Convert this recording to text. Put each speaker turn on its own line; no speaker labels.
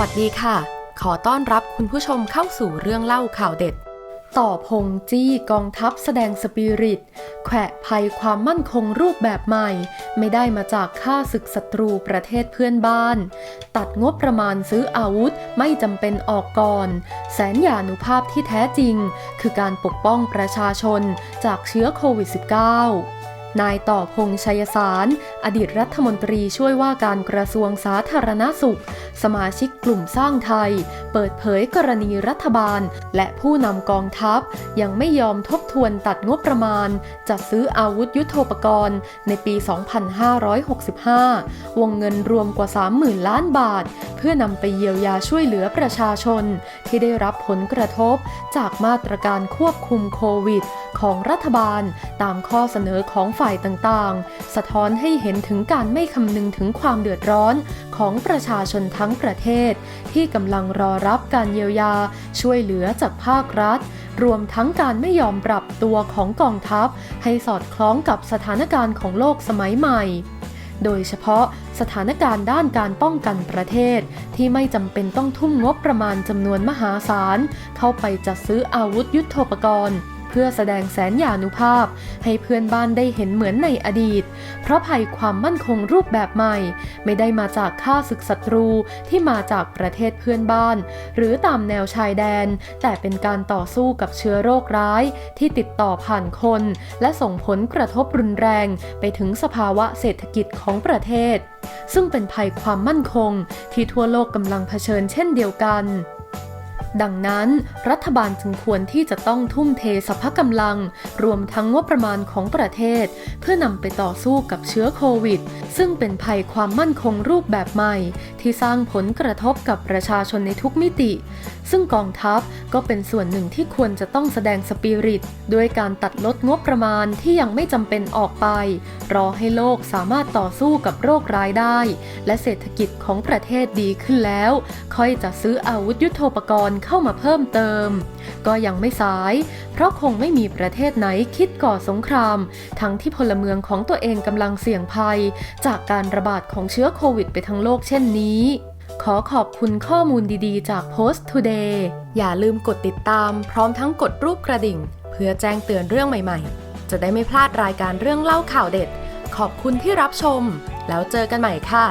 วัสดีค่ะ ขอต้อนรับคุณผู้ชมเข้าสู่เรื่องเล่าข่าวเด็ด ต่อพงจี้กองทัพแสดงสปิริต แขวะภัยความมั่นคงรูปแบบใหม่ ไม่ได้มาจากฆ่าศึกศัตรูประเทศเพื่อนบ้าน ตัดงบประมาณซื้ออาวุธไม่จำเป็นออกก่อน แสนยานุภาพที่แท้จริง คือการปกป้องประชาชนจากเชื้อโควิด -19 นายต่อพงษ์ชัยสาร อดีตรัฐมนตรีช่วยว่าการกระทรวงสาธารณสุข สมาชิกกลุ่มสร้างไทย เปิดเผยกรณีรัฐบาล และผู้นำกองทัพ ยังไม่ยอมทบทวนตัดงบประมาณ จัดซื้ออาวุธยุโทโธปกรณ์ ในปี 2565 วงเงินรวมกว่า 30,000 ล้านบาท เพื่อนำไปเยียวยาช่วยเหลือประชาชน ที่ได้รับผลกระทบ จากมาตรการควบคุมโควิด ของรัฐบาล ตามข้อเสนอของฝ่ายต่างๆ สะท้อนให้เห็นถึงการไม่คำนึงถึงความเดือดร้อนของประชาชนทั้งประเทศ ที่กำลังรอรับการเยียวยาช่วยเหลือจากภาครัฐ รวมทั้งการไม่ยอมปรับตัวของกองทัพ ให้สอดคล้องกับสถานการณ์ของโลกสมัยใหม่ โดยเฉพาะสถานการณ์ด้านการป้องกันประเทศ ที่ไม่จำเป็นต้องทุ่มงบประมาณจำนวนมหาศาลเข้าไปจัดซื้ออาวุธยุโทโธปกรณ์ เพื่อแสดงแสนยานุภาพ ให้เพื่อนบ้านได้เห็นเหมือนในอดีต เพราะภัยความมั่นคงรูปแบบใหม่ ไม่ได้มาจากฆ่าศึกศัตรูที่มาจากประเทศเพื่อนบ้าน หรือตามแนวชายแดน แต่เป็นการต่อสู้กับเชื้อโรคร้าย ที่ติดต่อผ่านคน และส่งผลกระทบรุนแรงไปถึงสภาวะเศรษฐกิจของประเทศ ซึ่งเป็นภัยความมั่นคง ที่ทั่วโลกกำลังเผชิญเช่นเดียวกัน ดังนั้น รัฐบาลจึงควรที่จะต้องทุ่มเทสรรพกำลัง รวมทั้งงบประมาณของประเทศ เพื่อนำไปต่อสู้กับเชื้อโควิด ซึ่งเป็นภัยความมั่นคงรูปแบบใหม่ ที่สร้างผลกระทบกับประชาชนในทุกมิติ ซึ่งกองทัพก็เป็นส่วนหนึ่งที่ควรจะต้องแสดงสปิริตด้วยการตัดลดงบประมาณที่ยังไม่จำเป็นออกไป รอให้โลกสามารถต่อสู้กับโรคร้ายได้ และเศรษฐกิจของประเทศดีขึ้นแล้ว ค่อยจะซื้ออาวุธยุโทโธปกรณ์เข้ามาเพิ่มเติม ก็ยังไม่สาย เพราะคงไม่มีประเทศไหนคิดก่อสงคราม ทั้งที่พลเมืองของตัวเองกำลังเสี่ยงภัย จากการระบาดของเชื้อโควิดไปทั้งโลกเช่นนี้ ขอขอบคุณข้อมูลดีๆ จาก Post Today อย่าลืมกดติดตาม พร้อมทั้งกดรูปกระดิ่ง เพื่อแจ้งเตือนเรื่องใหม่ๆ จะได้ไม่พลาดรายการเรื่องเล่าข่าวเด็ด ขอบคุณที่รับชม แล้วเจอกันใหม่ค่ะ